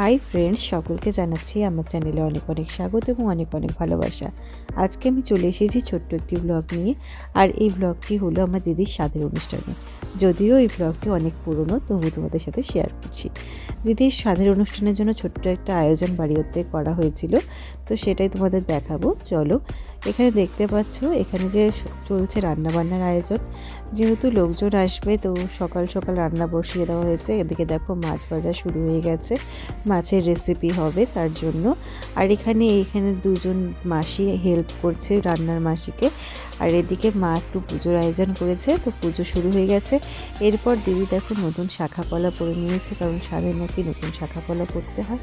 Hi friends সকলকে জানাচ্ছি আমার চ্যানেলে অনেক অনেক স্বাগত এবং অনেক অনেক ভালোবাসা। আজকে আমি চলে এসেছি ছোট্ট একটি ব্লগ নিয়ে, আর এই ব্লগটি হলো আমার দিদির স্বাদের অনুষ্ঠানে। যদিও এই ব্লগটি অনেক পুরনো, তবু তোমাদের সাথে শেয়ার করছি। দিদির স্বাদের অনুষ্ঠানের জন্য ছোট্ট একটা আয়োজন বাড়িতে করা হয়েছিল, তো সেটাই তোমাদের দেখাবো। চলো এখানে দেখতে পাচ্ছ, এখানে যে চলছে রান্নাবান্নার আয়োজন। যেহেতু লোকজন আসবে, তো সকাল সকাল রান্না বসিয়ে দেওয়া হয়েছে। এদিকে দেখো মাছ ভাজা শুরু হয়ে গেছে। মাছের রেসিপি হবে তার জন্য। আর এখানে এইখানে দুজন মাসি হেল্প করছে রান্নার মাসিকে। আর এদিকে মা একটু পুজোর আয়োজন করেছে, তো পুজো শুরু হয়ে গেছে। এরপর দিদি দেখো নতুন শাখা পলা পরে নিয়েছে, কারণ সাদের নাকি নতুন শাখা পলা পরতে হয়।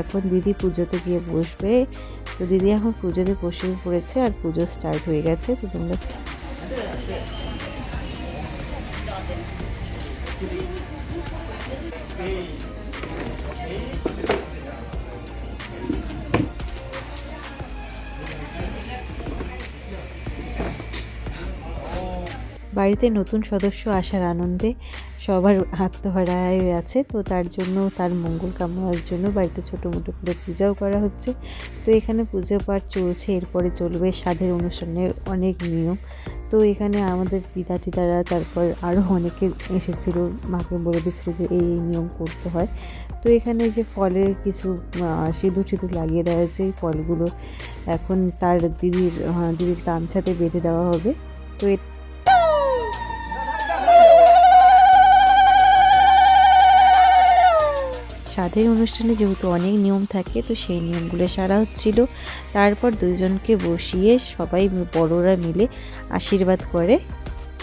এখন দিদি পুজোতে গিয়ে বসবে। তো দিদি এখন পুজোতে বসে পড়েছে। আর পুজো স্টার্ট হয়ে গেছে তো তোমরা বাড়িতে নতুন সদস্য আসার আনন্দে সবার আত্মহারায় আছে, তো তার জন্য, তার মঙ্গল কামনার জন্য বাড়িতে ছোটো মোটো করে পূজাও করা হচ্ছে। তো এখানে পুজো পাঠ চলছে, এরপরে চলবে স্বাদের অনুষ্ঠানের অনেক নিয়ম। তো এখানে আমাদের দিদা টিদারা, তারপর আরও অনেকে এসেছিল, মাকে বলে দিচ্ছিল যে এই এই নিয়ম করতে হয়। তো এখানে যে ফলের কিছু সিঁদুর সিঁদুর লাগিয়ে দেওয়া হয়েছে, এই ফলগুলো এখন তার দিদির দিদির গামছাতে বেঁধে দেওয়া হবে। তো স্বাদের অনুষ্ঠানে যেহেতু অনেক নিয়ম থাকে, তো সেই নিয়মগুলো সারা হচ্ছিল। তারপর দুইজনকে বসিয়ে সবাই বড়রা মিলে আশীর্বাদ করে।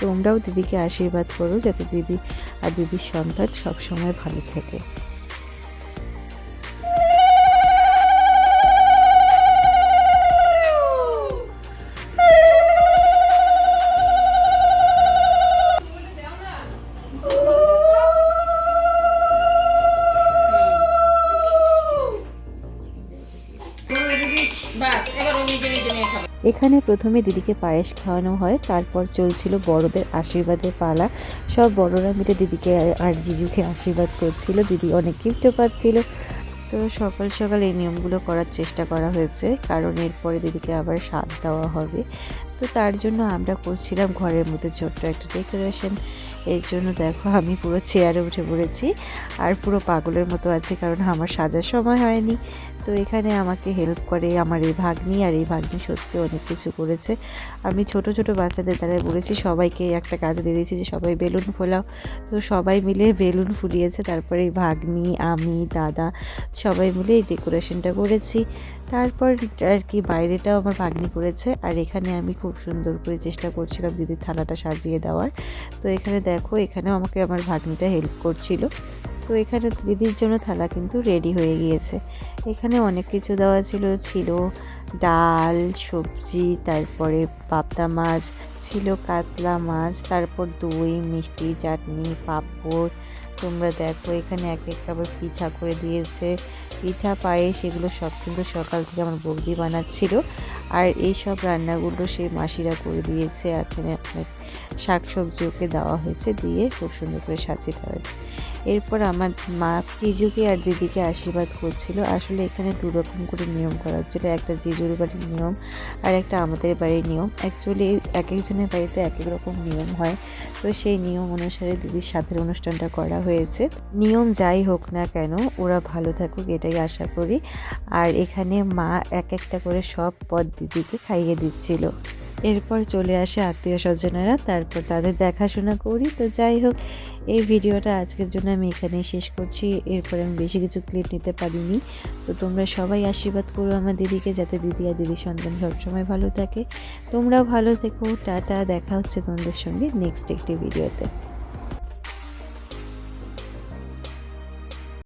তোমরাও দিদিকে আশীর্বাদ করো যাতে দিদি আর দিদির সন্তান সবসময় ভালো থাকে। এখানে প্রথমে দিদিকে পায়েস খাওয়ানো হয়, তারপর চলছিল বড়দের আশীর্বাদের পালা। সব বড়রা মিলে দিদিকে আর জিজুকে আশীর্বাদ করছিল, দিদি অনেক গিফটও পাচ্ছিল তো সকাল সকাল এই নিয়মগুলো করার চেষ্টা করা হয়েছে, কারণ এরপরে দিদিকে আবার স্বাদ দেওয়া হবে। তো তার জন্য আমরা করছিলাম ঘরের মধ্যে ছোট্ট একটা ডেকোরেশন এর জন্য দেখো আমি পুরো চেয়ারে উঠে পড়েছি আর পুরো পাগলের মতো আছি কারণ আমার সাজার সময় হয়নি। তো এখানে আমাকে হেল্প করে আমার এই ভাগ্নি আর এই ভাগ্নি সত্যি অনেক কিছু করেছে। আমি ছোট ছোট বাচ্চাদের দ্বারা বলেছি, সবাইকে একটা কাজ দিয়ে দিয়েছি যে সবাই বেলুন ফোলাও। তো সবাই মিলে বেলুন ফুলিয়েছে, তারপরে এই ভাগ্নি, আমি, দাদা, সবাই মিলে এই ডেকোরেশনটা করেছি। তারপর আর কি বাইরেটাও আমার ভাগ্নি করেছে, আর এখানে আমি খুব সুন্দর করে চেষ্টা করছিলাম দিদির থালাটা সাজিয়ে দেওয়ার। তো এখানে দেখো, এখানেও আমাকে আমার ভাগ্নিটা হেল্প করছিল। তো এখানে দিদির জন্য থালা কিন্তু রেডি হয়ে গিয়েছে। এখানে অনেক কিছু দেওয়া ছিল ছিল ডাল, সবজি, তারপরে পাবদা মাছ, ছিল কাতলা মাছ, তারপর দই, মিষ্টি, চাটনি, পাঁপড়। তোমরা দেখো এখানে এক এক আবার পিঠা করে দিয়েছে। পিঠা, পায়েস, এগুলো সব কিন্তু সকাল থেকে আমার বৌদি বানাচ্ছিল। আর এই সব রান্নাগুলো সেই মাসিরা করে দিয়েছে। এখানে শাক সবজি ওকে দেওয়া হয়েছে দিয়ে খুব সুন্দর করে সাজিয়ে দেওয়া হয়েছে। এরপর আমার মা জিজুকে আর দিদিকে আশীর্বাদ করছিল। আসলে এখানে দু রকম করে নিয়ম করা হচ্ছিল। একটা জিজুর বাড়ির নিয়ম আর একটা আমাদের বাড়ির নিয়ম। অ্যাকচুয়ালি এক একজনের বাড়িতে এক এক রকম নিয়ম হয়। তো সেই নিয়ম অনুসারে দিদির সাথের অনুষ্ঠানটা করা হয়েছে। নিয়ম যাই হোক না কেন, ওরা ভালো থাকুক, এটাই আশা করি। আর এখানে মা এক একটা করে সব পদ দিদিকে খাইয়ে দিচ্ছিল। এরপর চলে আসে আত্মীয় স্বজনেরা, তারপর তাদের দেখাশোনা করি। তো যাই হোক, এই ভিডিওটা আজকের জন্য আমি এখানেই শেষ করছি। এরপর আমি বেশি কিছু ক্লিপ নিতে পারিনি। তো তোমরা সবাই আশীর্বাদ করো আমার দিদিকে, যাতে দিদি আর দিদির সন্তান সবসময় ভালো থাকে। তোমরাও ভালো থেকো। টাটা, দেখা হচ্ছে তোমাদের সঙ্গে নেক্সট একটি ভিডিওতে